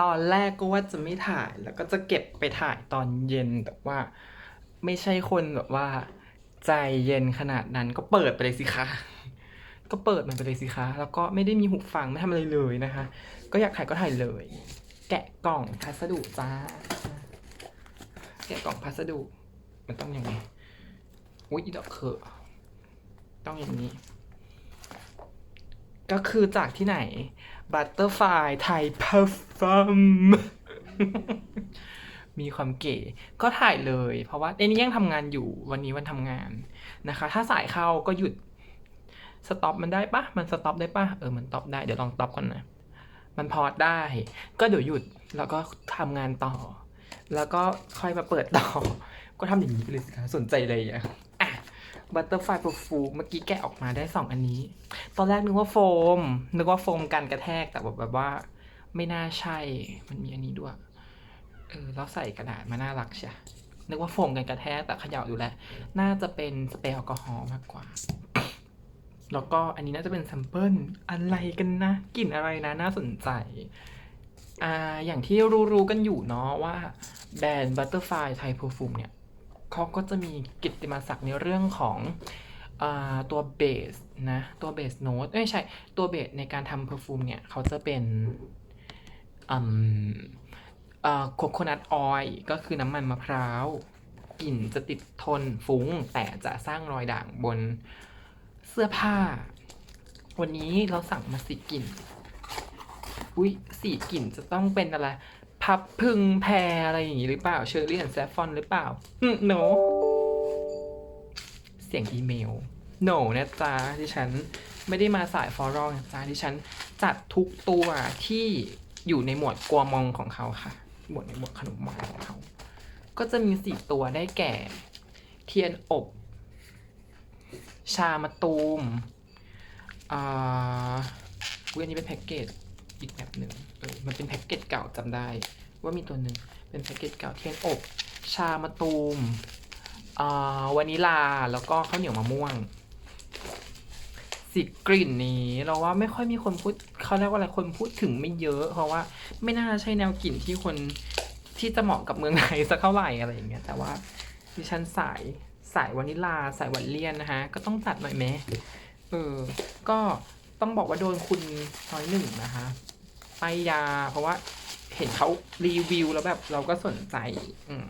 ตอนแรกก็ว่าจะไม่ถ่ายแล้วก็จะเก็บไปถ่ายตอนเย็นแต่ว่า ไม่ใช่คนแบบว่า ใจเย็นขนาดนั้นก็เปิดไปเลยสิคะก็เปิดมันไปเลยสิคะ แล้วก็ไม่ได้มีหูฟังไม่ทำอะไรเลยนะคะ ก็อยากถ่ายก็ถ่ายเลย แกะกล่องพัสดุจ้า แกะกล่องพัสดุ มันต้องยังไงอุ้ยดอกเคอต้องอย่างนี้ ก็คือจากที่ไหน Butterfly Thai Perfume มีความเก๋ก็ถ่ายเลย เพราะว่าเอ้นี่ยังทำงานอยู่วันนี้วันทำงานนะคะ ถ้าสายเข้าก็หยุดสต็อปมันได้ปะมันสต็อปได้ปะเออมันต็อปได้เดี๋ยวลองต็อปก่อนนะมันพอได้ ก็เดี๋ยวหยุดแล้วก็ทำงานต่อ แล้วก็ค่อยมาเปิดต่อ ก็ทำอย่างนี้ไปเลยสิคะสนใจเลยอะ อะ Butterfly Perfume เมื่อกี้แกะออกมาได้สองอันนี้ ตอนแรกนึกว่าโฟม นึกว่าโฟมกันกระแทกแต่แบบแบบว่า ไม่น่าใช่ มันมีอันนี้ด้วย เออแล้วใส่กระดาษมาน่ารักใช่นึกว่าโฟมกันกระแทกแต่เขย่าดูแล้ว น่าจะเป็นสเปรย์แอลกอฮอล์มากกว่า แล้วก็อันนี้น่าจะเป็นแซมเปิลอะไรกันนะกลิ่นอะไรนะน่าสนใจอ่าอย่างที่รู้ๆกันอยู่เนาะว่าแบรนด์ Butterfly Thai Perfume เนี่ย เขาก็จะมีกิตติมศักดิ์ในเรื่องของอตัวเบสนะตัวเบสโน้ตไม่ใช่ตัวเบสในการทำเพอร์ฟูมเนี่ยเขาจะเป็นอืมโคโคนัทออยล์ก็คือน้ำมันมะพร้าวกลิ่นจะติดทนฟุ้ง แต่จะสร้างรอยด่างบนเสื้อผ้า วันนี้เราสั่งมาสีกลิ่นอุ้ยสีกลิ่นจะต้องเป็นอะไร พับพึงแพรอะไรอย่างนี้หรือเปล่าเชอร์รี่แอนด์แซฟฟอนหรือเปล่าอืม no เสียงอีเมล no นะจ๊ะดิฉันไม่ได้มาสายฟอรัลนะจ๊ะดิฉันจัดทุกตัวที่อยู่ในหมวดกัวมองของเขาค่ะ หมวดในหมวดขนมหวานของเขา ก็จะมีสี่ตัวได้แก่ เทียนอบ ชามะตูมอ่าอุ๊ยนนี้เป็นแพ็กเกจ อีกแบบหนึ่งเออมันเป็นแพ็กเกจเก่าจำได้ ว่ามีตัวหนึ่งเป็นแพ็กเกจเก่าเทียนอบ ชามะตูมอ่าวานิลาแล้วก็ข้าวเหนียวมะม่วงสิกลิ่นนี้เราว่าไม่ค่อยมีคนพูดเขาเรียกว่าอะไรคนพูดถึงไม่เยอะ เพราะว่าไม่น่าใช่แนวกลิ่นที่คนที่จะเหมาะกับเมืองไทยสักเท่าไหร่อะไรอย่างเงี้ยแต่ว่าดิฉันสายสายวานิลาสายวานเลียนนะคะก็ต้องจัดหน่อยไหมเออ ก็ ต้องบอกว่าโดนคุณน้อยหนึ่งนะคะไปายยา เพราะว่าเห็นเขารีวิวแล้วแบบเราก็สนใจ อืม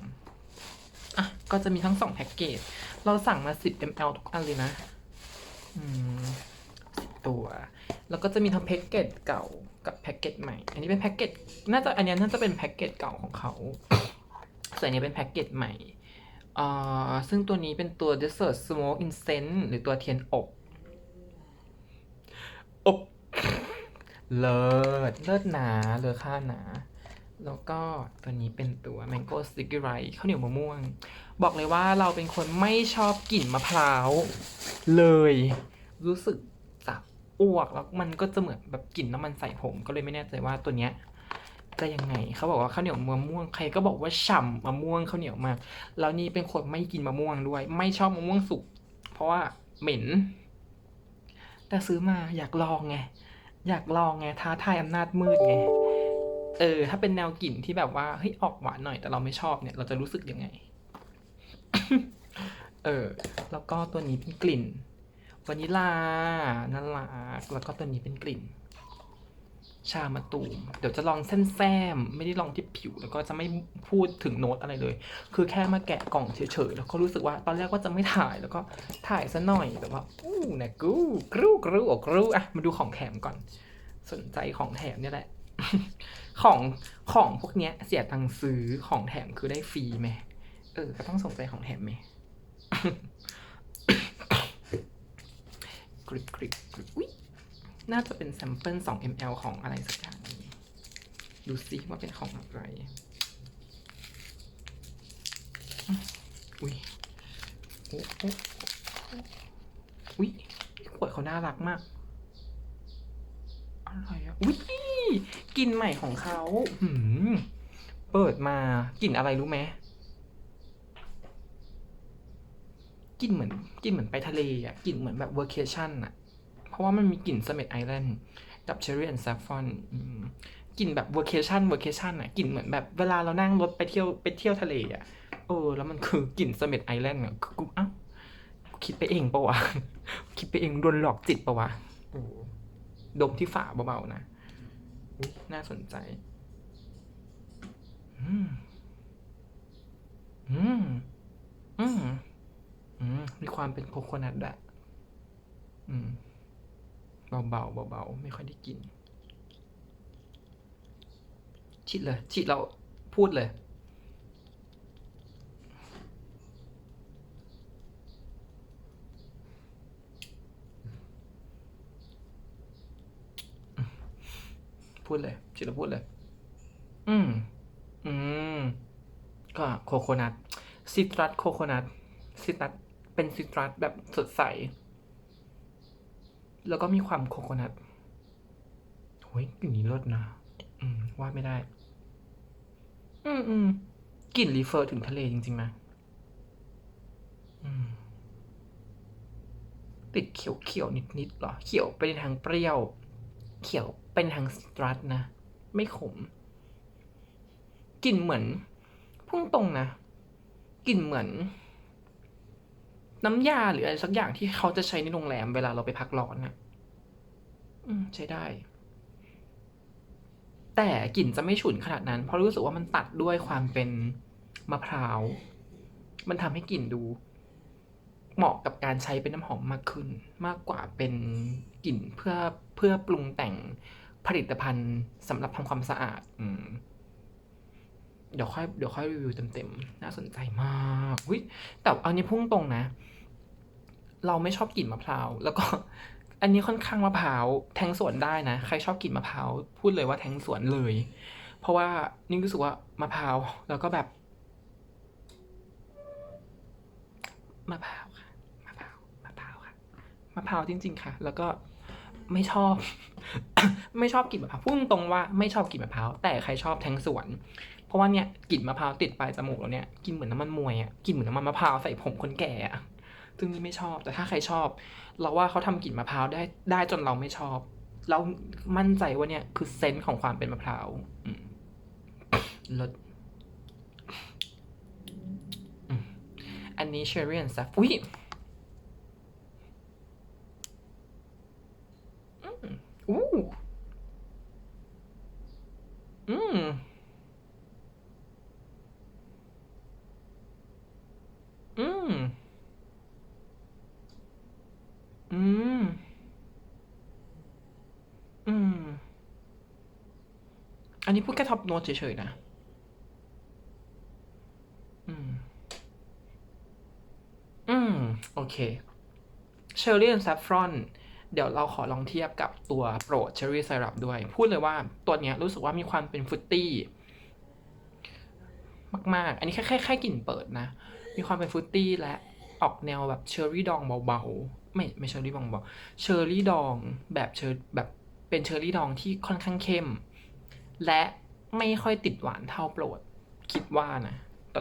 อะ ก็จะมีทั้งสองแพ็กเกจ เราสั่งมา 10 ml ทุกอันเลยนะ อืมตัว แล้วก็จะมีทั้งแพ็กเกจเก่ากับแพ็กเกจใหม่ อันนี้เป็นแพ็กเกจ น่าจะอันนี้น่าจะเป็นแพ็กเกจเก่าของเขาส่วนอันนี้เป็นแพ็กเกจใหม่ อ่า ซึ่งตัวนี้เป็นตัว Desert Smoke Incense หรือตัวเทียนอบ เลิศเลิศหนาเลอค่าหนา แล้วก็ตัวนี้เป็นตัว Mango Sticky Rice ข้าวเหนียวมะม่วง บอกเลยว่าเราเป็นคนไม่ชอบกลิ่นมะพร้าว เลย รู้สึกจะอ้วกแล้วมันก็จะเหมือนแบบกลิ่นน้ำมันใส่ผม ก็เลยไม่แน่ใจว่าตัวเนี้ยจะยังไงเขาบอกว่าข้าวเหนียวมะม่วงใครก็บอกว่าฉ่ำมะม่วงข้าวเหนียวมากแล้วนี่เป็นคนไม่กินมะม่วงด้วย ไม่ชอบมะม่วงสุกเพราะว่าเหม็น แต่ซื้อมาอยากลองไง อยากลองไงท้าทายอำนาจมืดไง เออ ถ้าเป็นแนวกลิ่นที่แบบว่าเฮ้ยออกหวานหน่อยแต่เราไม่ชอบเนี่ย เราจะรู้สึกยังไง เออ แล้วก็ตัวนี้เป็นกลิ่นวานิลาน่ารักแล้วก็ตัวนี้เป็นกลิ่น ชามะตูม เดี๋ยวจะลองเส้นแซม ไม่ได้ลองที่ผิว แล้วก็จะไม่พูดถึงโน้ตอะไรเลย คือแค่มาแกะกล่องเฉยๆ แล้วก็รู้สึกว่าตอนแรกว่าจะไม่ถ่าย แล้วก็ถ่ายซะหน่อย แต่ว่า อู้นะกูกรูกรูอกรูอะ มาดูของแถมก่อน สนใจของแถมเนี่ยแหละ ของของพวกเนี้ย เสียตังค์ซื้อของแถมคือได้ฟรีไหม เออ ก็ต้องสนใจของแถมไหมกริบกริบกริบอุ๊ย น่าจะเป็นแซมเปิล2 ml ของอะไรสักอย่างนี้ ดูซิว่าเป็นของอะไร อุ้ยโอ้โอ้อุ้ยขวดเขาน่ารักมากอะไรอะอุ้ยกลิ่นใหม่ของเขาหืมเปิดมากลิ่นอะไรรู้ไหมกลิ่นเหมือนกลิ่นเหมือนไปทะเลอะกลิ่นเหมือนแบบเวอร์เคชั่นอะ ราะว่ามันมีกลิ่นสเมดไอแลนด์กับเชอร์รี่แอนด์ซัฟฟอนกลิ่นแบบ vacation vacation อะกลิ่นเหมือนแบบเวลาเรานั่งรถไปเที่ยวไปเที่ยวทะเลอะเออแล้วมันคือกลิ่นเสม็ดไอแลนด์อะคือกูเอ้ากูคิดไปเองปะวะคิดไปเองโดนหลอกจิตปะวะโอ้ดมที่ฝาเบาๆนะอุ๊ยน่าสนใจอืมอืม อืม อืม มีความเป็นโคโคนัทอะอืม เบาๆเบาๆไม่ค่อยได้กินชิดเลยชิดเราพูดเลยพูดเลยชิดเราพูดเลย อืม อืม ก็โคโคนัท ซิตรัสโคโคนัท ซิตรัส เป็นซิตรัสแบบสดใส แล้วก็มีความโคโคนัทโอ้ยกลิ่นนี้เลิศนะอืมว่าไม่ได้ อืมอืมกลิ่นรีเฟอร์ถึงทะเลจริงๆนะอืมติดเขียวเขียวนิดนิดๆหรอ เขียวไปในทางเปรี้ยว เขียวเป็นทางสตรัสนะ ไม่ขมกลิ่นเหมือน พุ่งตรงนะกลิ่นเหมือน น้ำยาหรืออะไรสักอย่างที่เขาจะใช้ในโรงแรมเวลาเราไปพักร้อนน่ะอืม ใช้ได้ แต่กลิ่นจะไม่ฉุนขนาดนั้น เพราะรู้สึกว่ามันตัดด้วยความเป็นมะพร้าว มันทำให้กลิ่นดู เหมาะกับการใช้เป็นน้ำหอมมากขึ้น มากกว่าเป็นกลิ่นเพื่อเพื่อปรุงแต่งผลิตภัณฑ์สำหรับทำความสะอาด อืม เดี๋ยวค่อยเดี๋ยวค่อยรีวิวเต็มๆ น่าสนใจมากวิแต่เอานี้พุ่งตรงนะ เราไม่ชอบกลิ่นมะพร้าว แล้วก็ อันนี้ค่อนข้างมะพร้าว แทงสวนได้นะ ใครชอบกลิ่นมะพร้าว พูดเลยว่าแทงสวนเลย เพราะว่านี่รู้สึกว่ามะพร้าว แล้วก็แบบมะพร้าวค่ะมะพร้าวมะพร้าวค่ะมะพร้าวจริง ๆ ค่ะ แล้วก็ไม่ชอบ ไม่ชอบกลิ่นมะพร้าวพูดตรงว่าไม่ชอบกลิ่นมะพร้าว แต่ใครชอบแทงสวน เพราะว่าเนี่ยกลิ่นมะพร้าวติดปลายจมูกแล้วเนี่ยกลินเหมือนน้ำมันมวยอะกลินเหมือนน้ำมันมะพร้าวใส่ผมคนแก่อะซึ่งนี่ไม่ชอบ แต่ถ้าใครชอบ เราว่าเขาทำกลิ่นมะพร้าวได้ได้จนเราไม่ชอบ เรามั่นใจว่าเนี่ยคือเซนส์ของความเป็นมะพร้าวอืมรสอันนี้เชอรี่แอนด์ซัฟอุ้ยอืมอู้อืม อืม อืม อืม อันนี้พูดแค่ท็อปโน้ตเฉยๆนะ อืม อืม โอเค เชอร์รี่แอนด์ซัฟฟรอน เดี๋ยวเราขอลองเทียบกับตัวโปรดเชอร์รี่ไซรัปด้วย พูดเลยว่าตัวเนี้ยรู้สึกว่ามีความเป็นฟรุตตี้ มาก ๆ อันนี้แค่แค่แค่กลิ่นเปิดนะ มีความเป็นฟรุตตี้และออกแนวแบบเชอร์รี่ดองเบา ๆ ไม่ไม่เชอร์รี่ดองเบาเชอร์รี่ดองแบบเชอร์แบบเป็นเชอร์รี่ดองที่ค่อนข้างเข้ม และไม่ค่อยติดหวานเท่าโปรด คิดว่านะแต่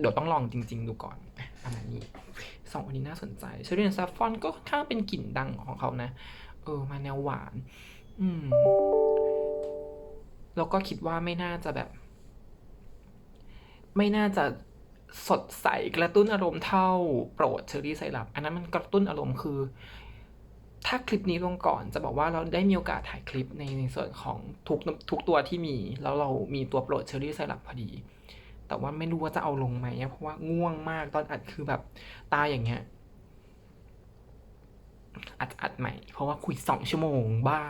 เดี๋ยวต้องลองจริง ๆ ดูก่อนอะประมาณนี้สองอันนี้น่าสนใจเชอร์รี่ซัฟฟอนก็ค่อนข้างเป็นกลิ่นดังของเขานะ เออ มาแนวหวาน อืม แล้วก็คิดว่าไม่น่าจะแบบ ไม่น่าจะ สดใสกระตุ้นอารมณ์เท่าโปรดเชอรี่ไซรัปอันนั้นมันกระตุ้นอารมณ์คือ ถ้าคลิปนี้ลงก่อนจะบอกว่าเราได้มีโอกาสถ่ายคลิปในในส่วนของทุกทุกตัวที่มี แล้วเรามีตัวโปรดเชอรี่ไซรัปพอดี แต่ว่าไม่รู้ว่าจะเอาลงไหมเพราะว่าง่วงมากตอนอัดคือแบบตาอย่างเงี้ยอัดอัดใหม่ เพราะว่าคุยสองชั่วโมงบ้า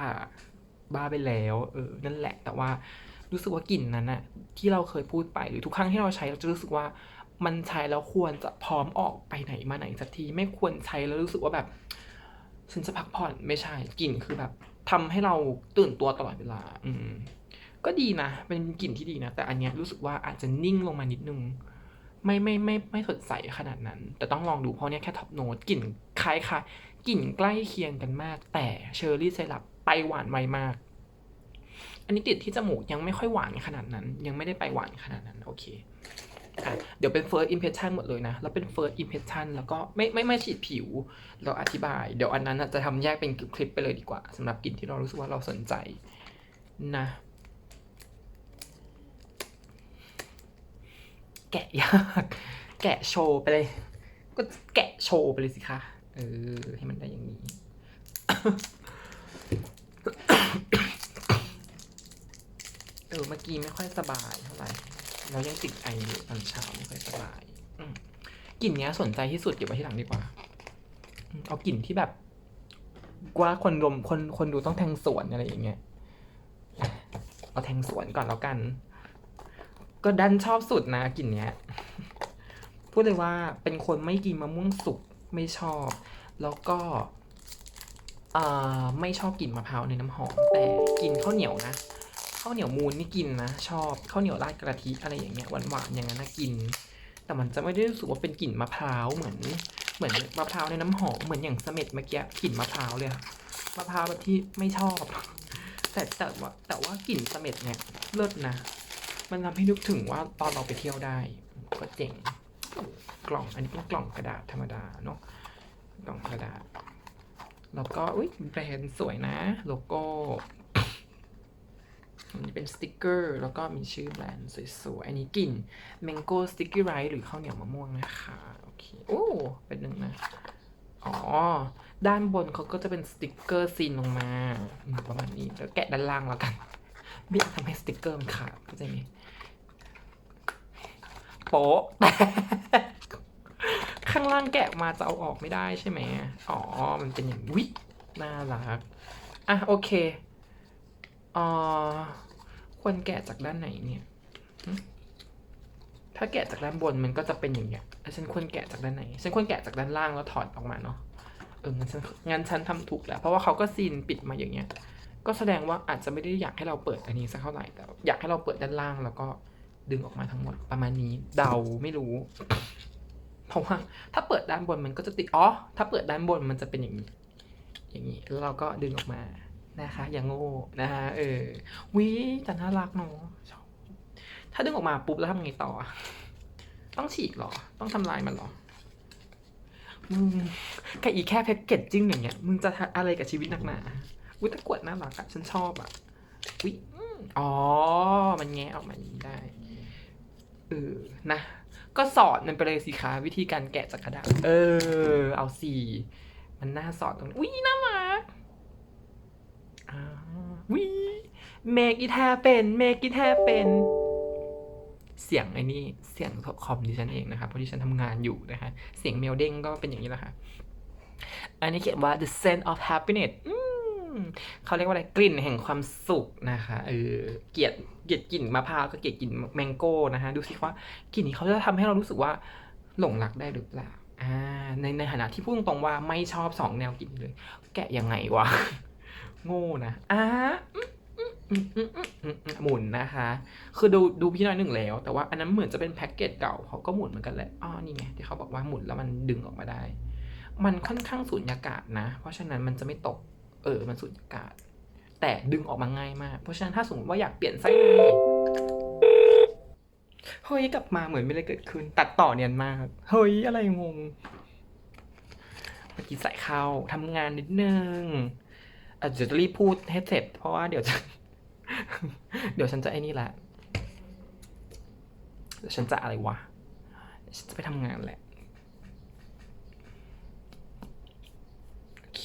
บ้าไปแล้วเออนั่นแหละแต่ว่ารู้สึกว่ากลิ่นนั้นอะที่เราเคยพูดไปหรือทุกครั้งที่เราใช้เราจะรู้สึกว่า มันใช้แล้วควรจะพร้อมออกไปไหนมาไหนสักที ไม่ควรใช้แล้วรู้สึกว่าแบบ ฉันจะพักผ่อนไม่ใช่กลิ่นคือแบบทำให้เราตื่นตัวตลอดเวลา อืม ก็ดีนะ เป็นกลิ่นที่ดีนะ แต่อันเนี้ยรู้สึกว่าอาจจะนิ่งลงมานิดนึง ไม่ไม่ไม่ไม่สดใสขนาดนั้น แต่ต้องลองดูเพราะเนี้ยแค่ท็อปโน้ตกลิ่นคล้ายค่ะกลิ่นใกล้เคียงกันมาก แต่เชอร์รี่ไซรัปไปหวานไวมาก อันนี้ติดที่จมูกยังไม่ค่อยหวานขนาดนั้น ยังไม่ได้ไปหวานขนาดนั้น โอเค เดี๋ยวเป็น first impression หมดเลยนะ แล้วเป็น first impression แล้วก็ไม่ไม่ไม่ฉีดผิว เราอธิบาย เดี๋ยวอันนั้นจะทำแยกเป็นคลิปไปเลยดีกว่าสำหรับกลิ่นที่เรารู้สึกว่าเราสนใจนะ แกะยาก แกะโชว์ไปเลย ก็แกะโชว์ไปเลยสิคะ เออ ให้มันได้อย่างนี้ เออ เมื่อกี้ไม่ค่อยสบายเท่าไหร่ เรายังติดไออยู่ตอนเช้าไม่ค่อยสบายกลิ่นเนี้ยสนใจที่สุดเก็บไว้ที่หลังดีกว่า เอากลิ่นที่แบบว่าคนรวมคนคนดูต้องแทงสวนอะไรอย่างเงี้ยเอาแทงสวนก่อนแล้วกัน ก็ดันชอบสุดนะกลิ่นเนี้ย พูดเลยว่าเป็นคนไม่กินมะม่วงสุกไม่ชอบ แล้วก็อ่าไม่ชอบกลิ่นมะพร้าวในน้ำหอม แต่กินข้าวเหนียวนะาวเหนียวมูนนี่กินนะ ชอบข้าวเหนียวราดกะทิอะไรอย่างเงี้ยหวานๆอย่างนั้นนะกิน แต่มันจะไม่ได้รู้สึกว่าเป็นกลิ่นมะพร้าวเหมือน เหมือนมะพร้าวในน้ำหอมเหมือนอย่างเสม็ดเมื่อกี้กลิ่นมะพร้าวเลยอะมะพร้าวแบบที่ไม่ชอบ แต่แต่ว่าแต่ว่ากลิ่นเสม็ดเนี่ยเลิศนะ มันทำให้นึกถึงว่าตอนเราไปเที่ยวได้ ก็เจ๋งกล่องอันนี้เป็นกล่องกระดาษธรรมดาเนาะกล่องกระดาษแล้วก็อุ้ยแบรนด์สวยนะ โลโก้ อันนี้เป็นสติกเกอร์ แล้วก็มีชื่อแบรนด์สวยๆ อันนี้กลิ่น Mango Sticky Rice หรือข้าวเหนียวมะม่วงนะคะ โอเค โอ้ เป็นหนึ่งนะ อ๋อ ด้านบนเขาก็จะเป็นสติกเกอร์ซีนลงมา ประมาณนี้ แล้วแกะด้านล่างแล้วกัน เบี้ยทำให้สติกเกอร์มันขาดเข้าใจไหมโป๊ะข้างล่างแกะมาจะเอาออกไม่ได้ใช่ไหม อ๋อ มันเป็นอย่างวิน่ารัก อะ โอเค อ่อควรแกะจากด้านไหนเนี่ย ถ้าแกะจากด้านบนมันก็จะเป็นอย่างเงี้ยแล้วฉันควรแกะจากด้านไหน ฉันควรแกะจากด้านล่างแล้วถอดออกมาเนาะ เอองั้นฉันงั้นฉันทำถูกแล้ว เพราะว่าเขาก็ซีนปิดมาอย่างเงี้ย ก็แสดงว่าอาจจะไม่ได้อยากให้เราเปิดอันนี้สักเท่าไหร่ แต่อยากให้เราเปิดด้านล่างแล้วก็ดึงออกมาทั้งหมดประมาณนี้ เดาไม่รู้ เพราะว่าถ้าเปิดด้านบนมันก็จะติด อ๋อ ถ้าเปิดด้านบนมันจะเป็นอย่างนี้ อย่างนี้ แล้วเราก็ดึงออกมา นะคะ อย่างโง่นะคะเออวิแต่น่ารักเนาะถ้าดึงออกมาปุ๊บแล้วทำไงต่อ ต้องฉีกหรอ ต้องทำลายมันหรอมึงแค่อีแค่แพ็กเกจจิ้งอย่างเงี้ยมึงจะทำอะไรกับชีวิตนักหนาอุ้ยตะกวดน่ารักอะฉันชอบอะอุ้ยอ๋อ มันแงะออกมาอย่างนี้ได้เออนะ ก็สอนมันไปเลยสิคะวิธีการแกะจากกระดาษเออ เอาสี่มันน่าสอนตรงนี้อุ้ยน่ารักอ่า วิเมกอีแทเป็นเมกอีแทเป็นเสียงไอ้นี่เสียงคอมดิฉันเองนะคะเพราะที่ฉันทำงานอยู่นะคะเสียงเมลเด้งก็เป็นอย่างนี้แหละค่ะ อันนี้เขียนว่า the scent of happiness อืมเขาเรียกว่าอะไรกลิ่นแห่งความสุขนะคะเออเกลียดเกลียดกลิ่นมะพร้าวก็เกลียดกลิ่นแมงโก้นะคะดูสิว่ากลิ่นนี้เขาจะทำให้เรารู้สึกว่าหลงรักได้หรือเปล่าอ่าในในฐานะที่พูดตรงๆว่าไม่ชอบสองแนวกลิ่นเลย แกะยังไงวะ โง่นะอ่าอืมอืมอืมอืมอืมอืมอืมหมุนนะคะ คือดูดูพี่น้อยหนึ่งแล้ว แต่ว่าอันนั้นเหมือนจะเป็นแพ็กเกจเก่าเขาก็หมุนเหมือนกันแหละอ๋อนี่ไงที่เขาบอกว่าหมุนแล้วมันดึงออกมาได้ มันค่อนข้างสูญญากาศนะ เพราะฉะนั้นมันจะไม่ตก เออ มันสูญญากาศ แต่ดึงออกมาง่ายมาก เพราะฉะนั้นถ้าสมมติว่าอยากเปลี่ยนไส้ในเฮ้ยกลับมาเหมือนไม่ได้เกิดขึ้น ตัดต่อเนียนมาก เฮ้ยอะไรงงเมื่อกี้ใส่เข้าทำงานนิดนึง อาจจะรีบพูดให้เสร็จ เพราะว่าเดี๋ยวจะ เดี๋ยวฉันจะไอ้นี่แหละเดี๋ยวฉันจะอะไรวะฉันจะไปทำงานแหละโอเค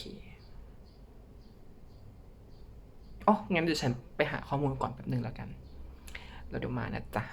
อ๋องั้นเดี๋ยวฉันไปหาข้อมูลก่อนแป๊บนึงแล้วกันแล้วเดี๋ยวมานะจ๊ะ